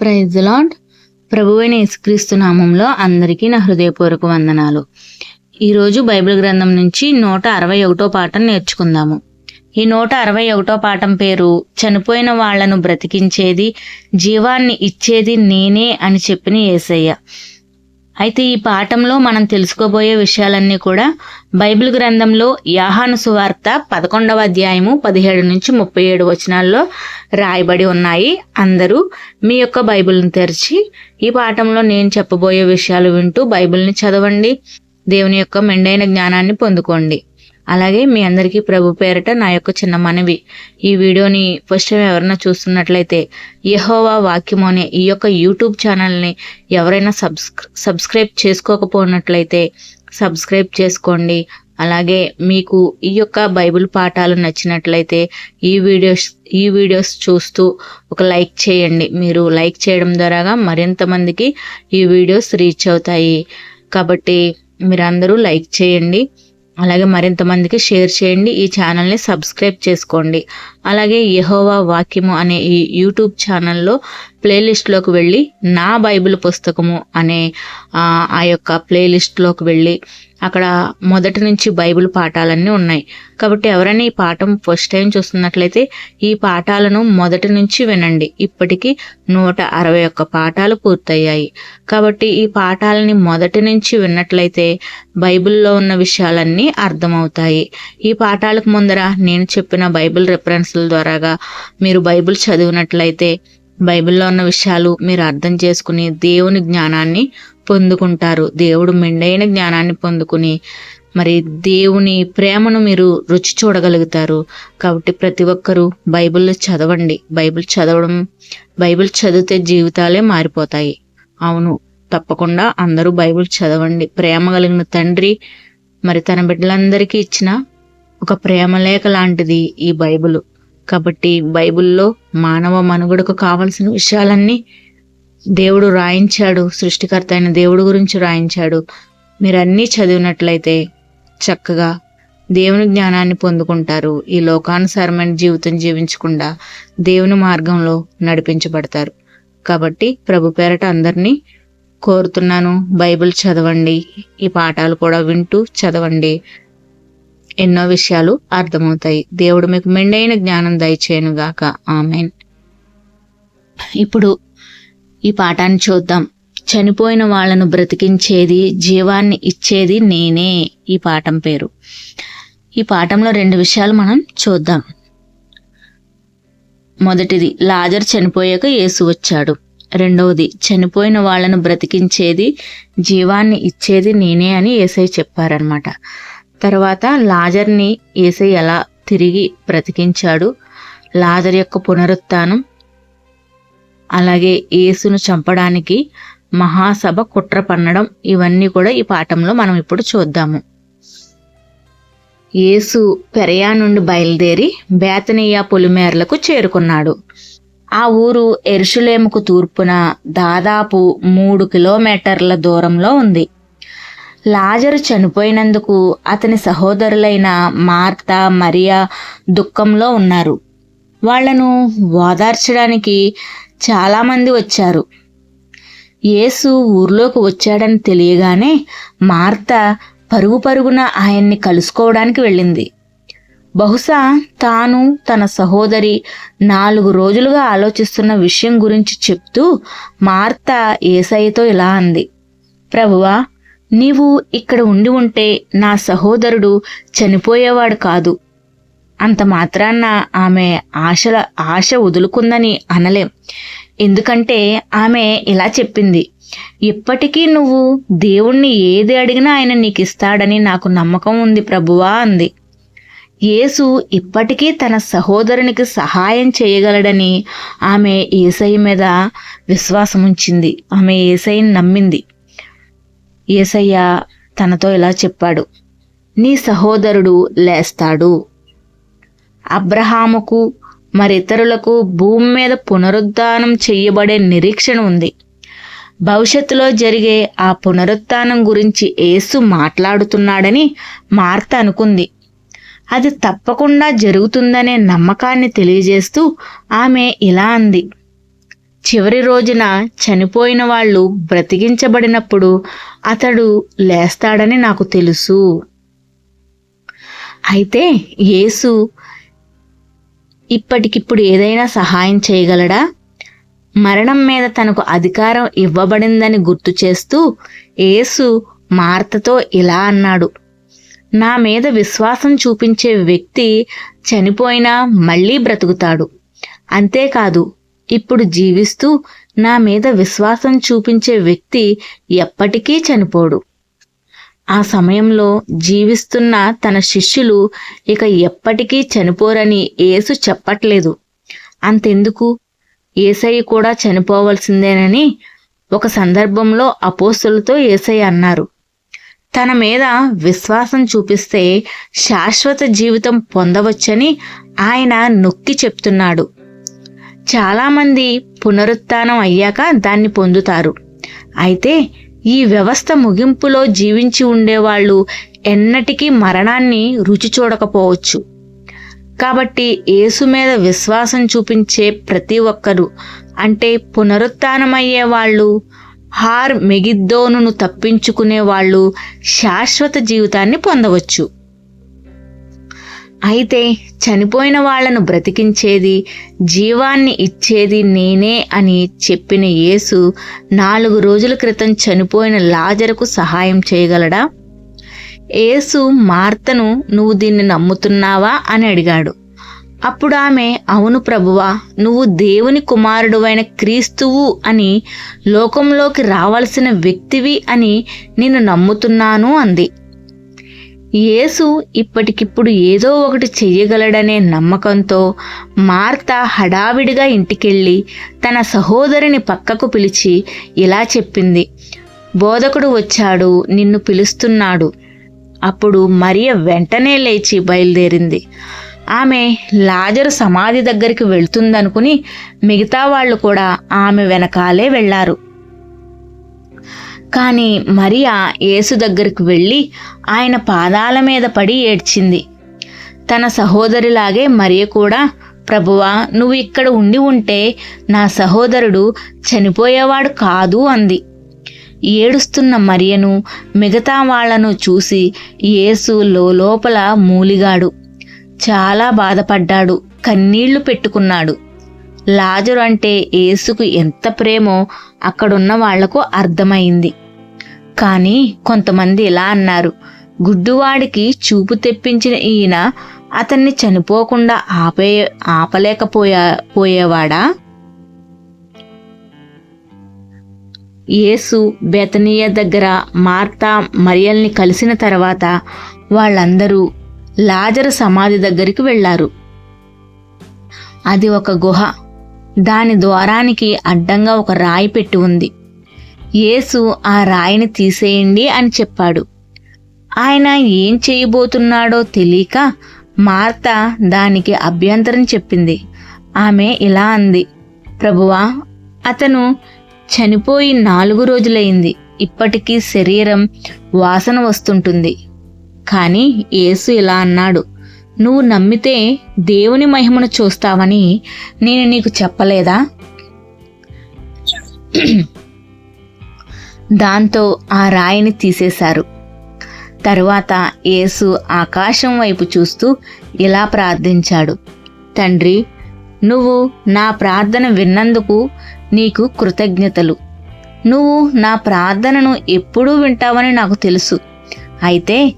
Praise lord ప్రభువైన యేసుక్రీస్తు నామంలో అందరికీ నా హృదయపూర్వక వందనాలు. ఈరోజు బైబిల్ గ్రంథం నుంచి నూట అరవై ఒకటో పాఠం నేర్చుకుందాము. ఈ నూట అరవై ఒకటో పాఠం పేరు చనిపోయిన వాళ్ళను బ్రతికించేది జీవాన్ని ఇచ్చేది నేనే అని చెప్పిన ఏసయ్య అయితే ఈ పాఠంలో మనం తెలుసుకోబోయే విషయాలన్నీ కూడా బైబిల్ గ్రంథంలో యాహాను సువార్త పదకొండవ అధ్యాయము పదిహేడు నుంచి ముప్పై ఏడు వచనాల్లో రాయబడి ఉన్నాయి. అందరూ మీ యొక్క బైబిల్ని తెరిచి ఈ పాఠంలో నేను చెప్పబోయే విషయాలు వింటూ బైబిల్ని చదవండి. దేవుని యొక్క మెండైన జ్ఞానాన్ని పొందుకోండి. అలాగే మీ అందరికీ ప్రభు పేరట నా యొక్క చిన్న మనవి. ఈ వీడియోని ఫస్ట్ టైం ఎవరైనా చూస్తున్నట్లయితే యహోవా వాక్యము అనే ఈ యొక్క యూట్యూబ్ ఛానల్ని ఎవరైనా సబ్స్క్రై సబ్స్క్రైబ్ చేసుకోకపోయినట్లయితే సబ్స్క్రైబ్ చేసుకోండి. అలాగే మీకు ఈ యొక్క బైబిల్ పాఠాలు నచ్చినట్లయితే ఈ వీడియోస్ ఈ వీడియోస్ చూస్తూ ఒక లైక్ చేయండి. మీరు లైక్ చేయడం ద్వారాగా మరింత మందికి ఈ వీడియోస్ రీచ్ అవుతాయి. కాబట్టి మీరందరూ లైక్ చేయండి. అలాగే మరింత మందికి షేర్ చేయండి. ఈ ఛానల్ని సబ్స్క్రైబ్ చేసుకోండి. అలాగే యహోవా వాక్యము అనే ఈ యూట్యూబ్ ఛానల్లో ప్లేలిస్ట్లోకి వెళ్ళి నా బైబిల్ పుస్తకము అనే ఆ యొక్క ప్లేలిస్ట్లోకి వెళ్ళి అక్కడ మొదటి నుంచి బైబిల్ పాఠాలన్నీ ఉన్నాయి. కాబట్టి ఎవరైనా ఈ పాఠం ఫస్ట్ టైం చూస్తున్నట్లయితే ఈ పాఠాలను మొదటి నుంచి వినండి. ఇప్పటికీ నూట అరవై ఒక్క పాఠాలు పూర్తయ్యాయి. కాబట్టి ఈ పాఠాలని మొదటి నుంచి విన్నట్లయితే బైబిల్లో ఉన్న విషయాలన్నీ అర్థమవుతాయి. ఈ పాఠాలకు ముందర నేను చెప్పిన బైబిల్ రెఫరెన్స్ల ద్వారాగా మీరు బైబిల్ చదివినట్లయితే బైబిల్లో ఉన్న విషయాలు మీరు అర్థం చేసుకుని దేవుని జ్ఞానాన్ని పొందుకుంటారు. దేవుడు మెండైన జ్ఞానాన్ని పొందుకుని మరి దేవుని ప్రేమను మీరు రుచి చూడగలుగుతారు. కాబట్టి ప్రతి ఒక్కరూ బైబిల్ చదవండి. బైబిల్ చదవడం బైబిల్ చదివితే జీవితాలే మారిపోతాయి. అవును తప్పకుండా అందరూ బైబిల్ చదవండి. ప్రేమ కలిగిన తండ్రి మరి తన బిడ్డలందరికీ ఇచ్చిన ఒక ప్రేమ లేఖ లాంటిది ఈ బైబిల్. కాబట్టి బైబిల్లో మానవ మనుగడకు కావలసిన విషయాలన్నీ దేవుడు రాయించాడు. సృష్టికర్త అయిన దేవుడు గురించి రాయించాడు. మీరు అన్నీ చదివినట్లయితే చక్కగా దేవుని జ్ఞానాన్ని పొందుకుంటారు. ఈ లోకానుసారమైన జీవితం జీవించకుండా దేవుని మార్గంలో నడిపించబడతారు. కాబట్టి ప్రభు పేరట అందరినీ కోరుతున్నాను. బైబిల్ చదవండి. ఈ పాఠాలు కూడా వింటూ చదవండి. ఎన్నో విషయాలు అర్థమవుతాయి. దేవుడు మీకు మెండైన జ్ఞానం దయచేయనుగాక. ఆమెన్. ఇప్పుడు ఈ పాఠాన్ని చూద్దాం. చనిపోయిన వాళ్ళను బ్రతికించేది జీవాన్ని ఇచ్చేది నేనే. ఈ పాఠం పేరు. ఈ పాఠంలో రెండు విషయాలు మనం చూద్దాం. మొదటిది లాజర్ చనిపోయాక యేసు వచ్చాడు. రెండవది చనిపోయిన వాళ్ళను బ్రతికించేది జీవాన్ని ఇచ్చేది నేనే అని ఏసై చెప్పారనమాట తర్వాత లాజర్ని ఏసై ఎలా తిరిగి బ్రతికించాడు. లాజర్ యొక్క పునరుత్నం అలాగే యేసును చంపడానికి మహాసభ కుట్ర పన్నడం ఇవన్నీ కూడా ఈ పాఠంలో మనం ఇప్పుడు చూద్దాము. యేసు పెరయా నుండి బయలుదేరి బేతనీయ పొలిమేరలకు చేరుకున్నాడు. ఆ ఊరు ఎరుషులేముకు తూర్పున దాదాపు మూడు కిలోమీటర్ల దూరంలో ఉంది. లాజరు చనిపోయినందుకు అతని సహోదరులైన మార్త మరియా దుఃఖంలో ఉన్నారు. వాళ్ళను ఓదార్చడానికి చాలామంది వచ్చారు. యేసు ఊర్లోకి వచ్చాడని తెలియగానే మార్త పరుగు పరుగున ఆయన్ని కలుసుకోవడానికి వెళ్ళింది. బహుశా తాను తన సహోదరి నాలుగు రోజులుగా ఆలోచిస్తున్న విషయం గురించి చెప్తూ మార్త ఏసయ్యతో ఇలా అంది. ప్రభువా నీవు ఇక్కడ ఉండి ఉంటే నా సహోదరుడు చనిపోయేవాడు కాదు. అంత మాత్రాన్న ఆమె ఆశల ఆశ వదులుకుందని అనలేం. ఎందుకంటే ఆమె ఇలా చెప్పింది. ఇప్పటికీ నువ్వు దేవుణ్ణి ఏది అడిగినా ఆయన నీకు ఇస్తాడని నాకు నమ్మకం ఉంది ప్రభువా అంది. యేసు ఇప్పటికీ తన సహోదరునికి సహాయం చేయగలడని ఆమె ఏసై మీద విశ్వాసం ఉంచింది ఆమె ఏసైని నమ్మింది. ఏసయ్య తనతో ఇలా చెప్పాడు. నీ సహోదరుడు లేస్తాడు. అబ్రహాముకు మరితరులకు భూమి మీద పునరుద్ధానం చెయ్యబడే నిరీక్షణ ఉంది. భవిష్యత్తులో జరిగే ఆ పునరుత్నం గురించి యేసు మాట్లాడుతున్నాడని మార్త అనుకుంది. అది తప్పకుండా జరుగుతుందనే నమ్మకాన్ని తెలియజేస్తూ ఆమె ఇలా అంది. చివరి రోజున చనిపోయిన వాళ్ళు బ్రతికించబడినప్పుడు అతడు లేస్తాడని నాకు తెలుసు. అయితే యేసు ఇప్పటికిప్పుడు ఏదైనా సహాయం చేయగలడా? మరణం మీద తనకు అధికారం ఇవ్వబడిందని గుర్తు చేస్తూ యేసు మార్తతో ఇలా అన్నాడు. నా మీద విశ్వాసం చూపించే వ్యక్తి చనిపోయినా మళ్ళీ బ్రతుకుతాడు. అంతేకాదు ఇప్పుడు జీవిస్తూ నా మీద విశ్వాసం చూపించే వ్యక్తి ఎప్పటికీ చనిపోడు. ఆ సమయంలో జీవిస్తున్న తన శిష్యులు ఇక ఎప్పటికీ చనిపోరని యేసు చెప్పట్లేదు. అంతెందుకు? ఏసయ్య కూడా చనిపోవలసిందేనని ఒక సందర్భంలో అపోస్తులతో ఏసయ్య అన్నారు. తన మీద విశ్వాసం చూపిస్తే శాశ్వత జీవితం పొందవచ్చని ఆయన నొక్కి చెప్తున్నాడు. చాలామంది పునరుత్నం అయ్యాక దాన్ని పొందుతారు. అయితే ఈ వ్యవస్థ ముగింపులో జీవించి ఉండేవాళ్ళు ఎన్నటికీ మరణాన్ని రుచి చూడకపోవచ్చు. కాబట్టి యేసు మీద విశ్వాసం చూపించే ప్రతి ఒక్కరూ అంటే పునరుత్నమయ్యే వాళ్ళు హార్ మెగిద్దోను తప్పించుకునే వాళ్ళు శాశ్వత జీవితాన్ని పొందవచ్చు. అయితే చనిపోయిన వాళ్ళను బ్రతికించేది జీవాన్ని ఇచ్చేది నేనే అని చెప్పిన యేసు నాలుగు రోజుల క్రితం చనిపోయిన లాజరుకు సహాయం చేయగలడా? యేసు మార్తను నువ్వు దీన్ని నమ్ముతున్నావా? అని అడిగాడు. అప్పుడు ఆమె అవును ప్రభువా నువ్వు దేవుని కుమారుడువైన క్రీస్తువు అని లోకంలోకి రావాల్సిన వ్యక్తివి అని నేను నమ్ముతున్నాను అంది. యేసు ఇప్పటికిప్పుడు ఏదో ఒకటి చెయ్యగలడనే నమ్మకంతో మార్త హడావిడిగా ఇంటికెళ్ళి తన సహోదరిని పక్కకు పిలిచి ఇలా చెప్పింది. బోధకుడు వచ్చాడు నిన్ను పిలుస్తున్నాడు. అప్పుడు మరియ వెంటనే లేచి బయలుదేరింది. ఆమె లాజరు సమాధి దగ్గరికి వెళ్తుందనుకుని మిగతా వాళ్ళు కూడా ఆమె వెనకాలే వెళ్ళారు. కానీ మరియా యేసు దగ్గరికి వెళ్ళి ఆయన పాదాల మీద పడి ఏడ్చింది. తన సహోదరిలాగే మరియ కూడా ప్రభువా నువ్వు ఇక్కడ ఉండి ఉంటే నా సహోదరుడు చనిపోయేవాడు కాదు అంది. ఏడుస్తున్న మరియను మిగతా వాళ్ళను చూసి యేసు లోపల మూలిగాడు. చాలా బాధపడ్డాడు కన్నీళ్ళు పెట్టుకున్నాడు. లాజరు అంటే యేసుకు ఎంత ప్రేమో అక్కడున్న వాళ్ళకు అర్థమైంది. కానీ కొంతమంది ఇలా అన్నారు. గుడ్డువాడికి చూపు తెప్పించిన ఈయన అతన్ని చనిపోకుండా ఆపే ఆపలేకపోయా పోయేవాడా? యేసు బెతనీయ దగ్గర మార్తా మరియల్ని కలిసిన తర్వాత వాళ్ళందరూ లాజరు సమాధి దగ్గరికి వెళ్ళారు అది ఒక గుహ. దాని ద్వారానికి అడ్డంగా ఒక రాయి పెట్టి ఉంది. యేసు ఆ రాయిని తీసేయండి అని చెప్పాడు. ఆయన ఏం చేయబోతున్నాడో తెలియక మార్త దానికి అభ్యంతరం చెప్పింది. ఆమె ఇలా అంది ప్రభువా అతను చనిపోయి నాలుగు రోజులైంది. ఇప్పటికీ శరీరం వాసన వస్తుంటుంది. కానీ యేసు ఇలా అన్నాడు నువ్వు నమ్మితే దేవుని మహిమను చూస్తావని నేను నీకు చెప్పలేదా? దాంతో ఆ రాయిని తీసేశారు. తరువాత యేసు ఆకాశం వైపు చూస్తూ ఇలా ప్రార్థించాడు. తండ్రి నువ్వు నా ప్రార్థన విన్నందుకు నీకు కృతజ్ఞతలు. నువ్వు నా ప్రార్థనను ఎప్పుడూ వింటావని నాకు తెలుసు. అయితే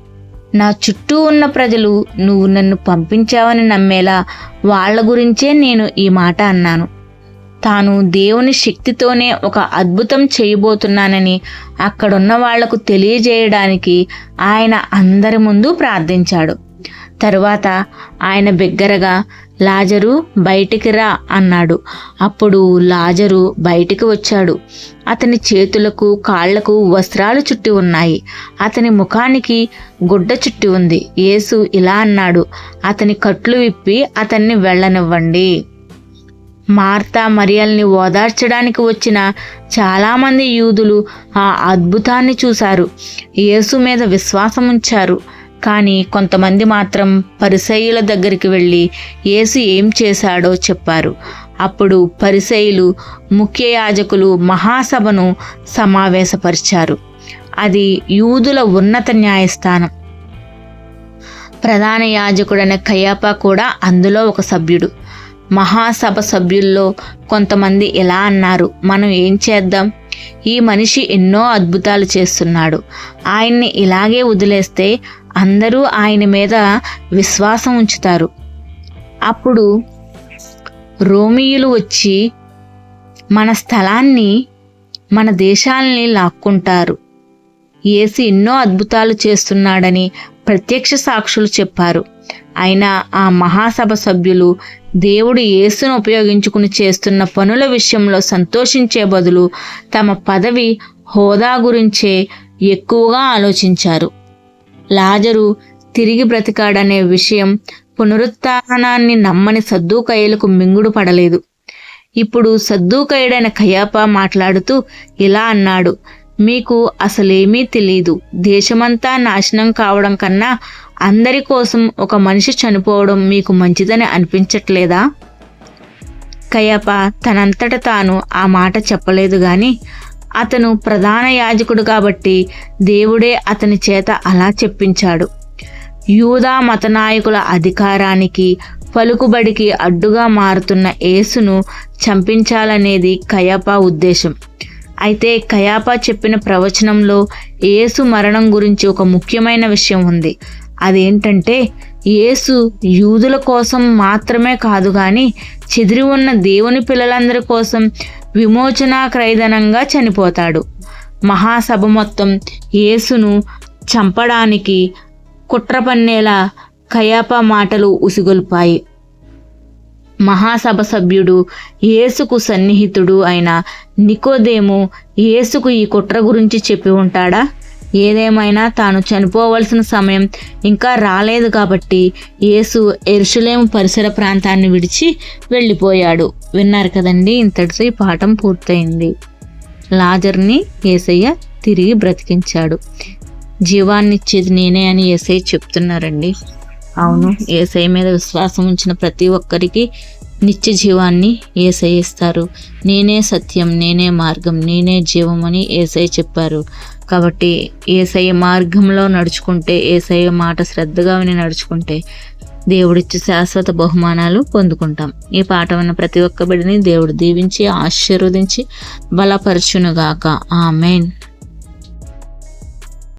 నా చుట్టూ ఉన్న ప్రజలు నువ్వు నన్ను పంపించావని నమ్మేలా వాళ్ళ గురించే నేను ఈ మాట అన్నాను. తాను దేవుని శక్తితోనే ఒక అద్భుతం చేయబోతున్నానని అక్కడున్న వాళ్ళకు తెలియజేయడానికి ఆయన అందరి ముందు ప్రార్థించాడు. తరువాత ఆయన బిగ్గరగా లాజరు బయటికి రా అన్నాడు. అప్పుడు లాజరు బయటికి వచ్చాడు. అతని చేతులకు కాళ్ళకు వస్త్రాలు చుట్టి ఉన్నాయి. అతని ముఖానికి గుడ్డ చుట్టి ఉంది. యేసు ఇలా అన్నాడు అతని కట్లు విప్పి అతన్ని వెళ్ళనివ్వండి. మార్తా మరియల్ని ఓదార్చడానికి వచ్చిన చాలామంది యూదులు ఆ అద్భుతాన్ని చూశారు. యేసు మీద విశ్వాసం ఉంచారు. కానీ కొంతమంది మాత్రం పరిసయ్యుల దగ్గరికి వెళ్ళి యేసు ఏం చేశాడో చెప్పారు. అప్పుడు పరిసయులు ముఖ్య యాజకులు మహాసభను సమావేశపరిచారు. అది యూదుల ఉన్నత న్యాయస్థానం. ప్రధాన యాజకుడైన కయ్యాప కూడా అందులో ఒక సభ్యుడు. మహాసభ సభ్యుల్లో కొంతమంది ఇలా అన్నారు? మనం ఏం చేద్దాం? ఈ మనిషి ఎన్నో అద్భుతాలు చేస్తున్నాడు. ఆయన్ని ఇలాగే వదిలేస్తే అందరూ ఆయన మీద విశ్వాసం ఉంచుతారు. అప్పుడు రోమియులు వచ్చి మన స్థలాన్ని మన దేశాలని లాక్కుంటారు. ఏసి ఎన్నో అద్భుతాలు చేస్తున్నాడని ప్రత్యక్ష సాక్షులు చెప్పారు. అయినా ఆ మహాసభ సభ్యులు దేవుడు యేసును ఉపయోగించుకుని చేస్తున్న పనుల విషయంలో సంతోషించే బదులు తమ పదవి హోదా గురించే ఎక్కువగా ఆలోచించారు. లాజరు తిరిగి బ్రతికాడనే విషయం పునరుత్నాన్ని నమ్మని సద్దుకయ్యలకు మింగుడు పడలేదు. ఇప్పుడు సద్దుకయ్యుడైన కయాప మాట్లాడుతూ ఇలా అన్నాడు మీకు అసలేమీ తెలీదు. దేశమంతా నాశనం కావడం కన్నా అందరి కోసం ఒక మనిషి చనిపోవడం మీకు మంచిదని అనిపించట్లేదా? కయప తనంతట తాను ఆ మాట చెప్పలేదు గాని అతను ప్రధాన యాజకుడు కాబట్టి దేవుడే అతని చేత అలా చెప్పించాడు. యూదా మతనాయకుల అధికారానికి పలుకుబడికి అడ్డుగా మారుతున్న యేసును చంపించాలనేది కయాపా ఉద్దేశం. అయితే కయాపా చెప్పిన ప్రవచనంలో యేసు మరణం గురించి ఒక ముఖ్యమైన విషయం ఉంది. అదేంటంటే యేసు యూదుల కోసం మాత్రమే కాదు కానీ చెదిరి ఉన్న దేవుని పిల్లలందరి కోసం విమోచనా క్రైదనంగా చనిపోతాడు. మహాసభ మొత్తం యేసును చంపడానికి కుట్ర పన్నేలా కయాపా మాటలు ఉసిగొల్పాయి. మహాసభ సభ్యుడు యేసుకు సన్నిహితుడు అయిన నికోదేము యేసుకు ఈ కుట్ర గురించి చెప్పి ఉంటాడా? ఏదేమైనా తాను చనిపోవలసిన సమయం ఇంకా రాలేదు కాబట్టి యేసు ఎరుషులేము పరిసర ప్రాంతాన్ని విడిచి వెళ్ళిపోయాడు. విన్నారు కదండి ఇంతటితో ఈ పాఠం పూర్తయింది. లాజర్ని ఏసయ్య తిరిగి బ్రతికించాడు. జీవాన్నిచ్చేది నేనే అని ఏసయ్య చెప్తున్నారండి. అవును ఏసై మీద విశ్వాసం ఉంచిన ప్రతి ఒక్కరికి నిత్య జీవాన్ని ఏసై ఇస్తారు. నేనే సత్యం నేనే మార్గం నేనే జీవం అని ఏసై చెప్పారు. కాబట్టి ఏసై మార్గంలో నడుచుకుంటే ఏసై మాట శ్రద్ధగా విని నడుచుకుంటే దేవుడిచ్చే శాశ్వత బహుమానాలు పొందుకుంటాం. ఈ పాట ఉన్న ప్రతి ఒక్క బిడ్డని దేవుడు దీవించి ఆశీర్వదించి బలపరచునుగాక. ఆ మెయిన్